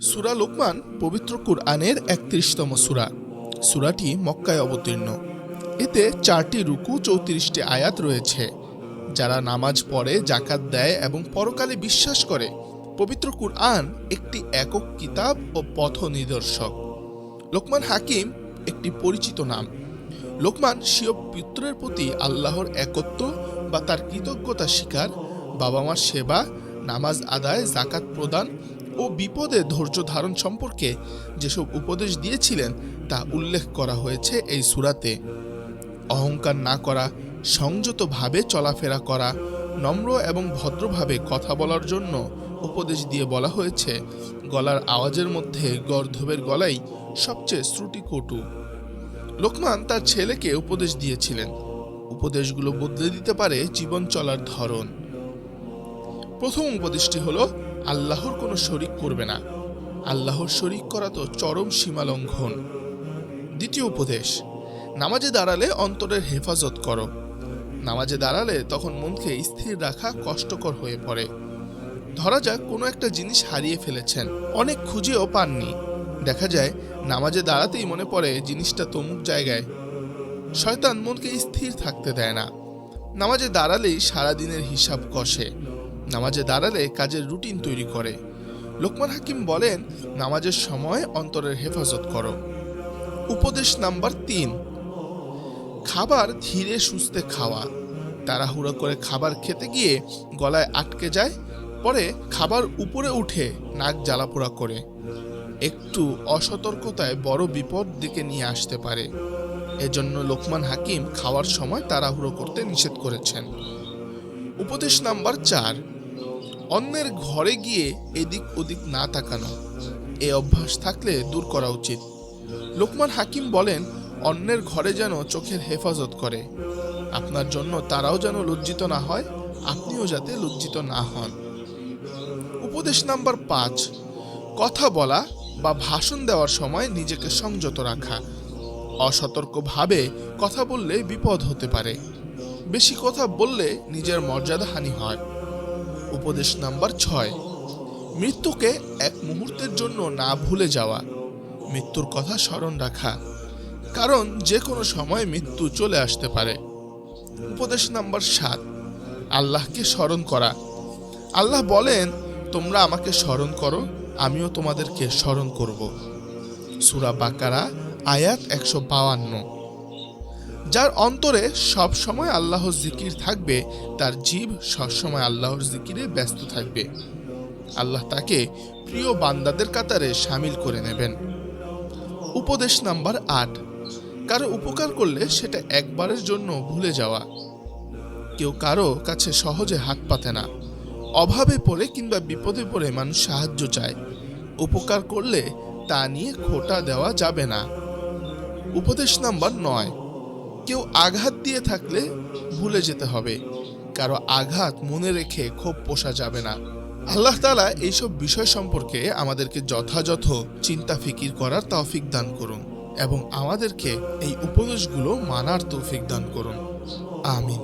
সুরা লোকমান পবিত্র কুরআনের একত্রিশতম সুরা। সুরাটি মক্কায় অবতীর্ণ। এতে চারটি রুকু, চৌত্রিশটি আয়াত রয়েছে। যারা নামাজ পড়ে জাকাত দেয় এবং পরকালে বিশ্বাস করে, পবিত্র কুরআন একটি একক কিতাব ও পথ নিদর্শক। লোকমান হাকিম একটি পরিচিত নাম। লোকমান স্বীয় পুত্রের প্রতি আল্লাহর একত্ব বা তার কৃতজ্ঞতা স্বীকার বাবা মার সেবা, নামাজ আদায় জাকাত প্রদান ও বিপদে ধৈর্য ধারণ সম্পর্কে যেসব উপদেশ দিয়েছিলেন, তা উল্লেখ করা হয়েছে এই সুরাতে। অহংকার না করা, সংযতভাবে চলাফেরা করা, নম্র এবং ভদ্রভাবে কথা বলার জন্য উপদেশ দিয়ে বলা হয়েছে, গলার আওয়াজের মধ্যে গর্ধবের গলাই সবচেয়ে শ্রুতিকটু। লোকমান তার ছেলেকে উপদেশ দিয়েছিলেন। উপদেশগুলো বদলে দিতে পারে জীবন চলার ধরন। প্রথম উপদেশটি হলো আল্লাহর কোনো শরিক করবে না। আল্লাহর শরিক করা তো চরম সীমা লঙ্ঘন। দ্বিতীয় উপদেশ, নামাজে দাঁড়ালে অন্তরের হেফাজত করো। নামাজে দাঁড়ালে তখন মনকে স্থির রাখা কষ্টকর হয়ে পড়ে। ধরা যাক কোনো একটা জিনিস হারিয়ে ফেলেছেন, অনেক খুঁজেও পাননি। দেখা যায়, নামাজে দাঁড়াতেই মনে পড়ে জিনিসটা তমুক জায়গায়। শয়তান মনকে স্থির থাকতে দেয় না। নামাজে দাঁড়ালেই সারাদিনের হিসাব কষে। নামাজে দাঁড়ালে কাজের রুটিন তৈরি করে। লোকমান হাকিম বলেন, নামাজের সময় অন্তরের হেফাজত করো। উপদেশ নাম্বার তিন, খাবার ধীরে সুস্থে খাওয়া। তাড়াহুড়ো করে খাবার খেতে গিয়ে গলায় আটকে যায়, পরে খাবার উপরে উঠে নাক জ্বালাপোড়া করে। একটু অসতর্কতায় বড় বিপদ দিকে নিয়ে আসতে পারে। এজন্য লোকমান হাকিম খাওয়ার সময় তাড়াহুড়ো করতে নিষেধ করেছেন। উপদেশ নাম্বার চার অন্যের ঘরে গিয়ে এদিক ওদিক না তাকানো। এ অভ্যাস থাকলে দূর করা উচিত। লোকমান হাকিম বলেন, অন্যের ঘরে যেন চোখের হেফাজত করে। আপনার জন্য তারাও যেন লজ্জিত না হয়, আপনিও যাতে লজ্জিত না হন। উপদেশ নাম্বার পাঁচ, কথা বলা বা ভাষণ দেওয়ার সময় নিজেকে সংযত রাখা। অসতর্কভাবে কথা বললে বিপদ হতে পারে। বেশি কথা বললে নিজের মর্যাদা হানি হয়। উপদেশ নাম্বার ছয়। মৃত্যুকে এক মুহূর্তের জন্য না ভুলে যাওয়া। মৃত্যুর কথা স্মরণ রাখা। কারণ যে কোনো সময় মৃত্যু চলে আসতে পারে। উপদেশ নাম্বার সাত, আল্লাহকে স্মরণ করা। আল্লাহ বলেন, তোমরা আমাকে স্মরণ করো, আমিও তোমাদেরকে স্মরণ করব। সুরা বাকারা, আয়াত একশো বাউান্ন। যার অন্তরে সব সময় আল্লাহর জিকির থাকবে, তার জীব সবসময় আল্লাহর জিকিরে ব্যস্ত থাকবে। আল্লাহ তাকে প্রিয় বান্দাদের কাতারে সামিল করে নেবেন। উপদেশ নাম্বার আট, কারও উপকার করলে সেটা একবারের জন্য ভুলে যাওয়া। কেউ কারও কাছে সহজে হাত পাতে না। অভাবে পড়ে কিংবা বিপদে পড়ে মানুষ সাহায্য চায়। উপকার করলে তা নিয়ে খোটা দেওয়া যাবে না। উপদেশ নাম্বার নয় কেউ আঘাত দিয়ে থাকলে ভুলে যেতে হবে। কারও আঘাত মনে রেখে ক্ষোভ পোষা যাবে না। আল্লাহ তালা এইসব বিষয় সম্পর্কে আমাদেরকে যথাযথ চিন্তা ফিকির করার তৌফিক দান করুন এবং আমাদেরকে এই উপদেশগুলো মানার তৌফিক দান করুন। আমিন।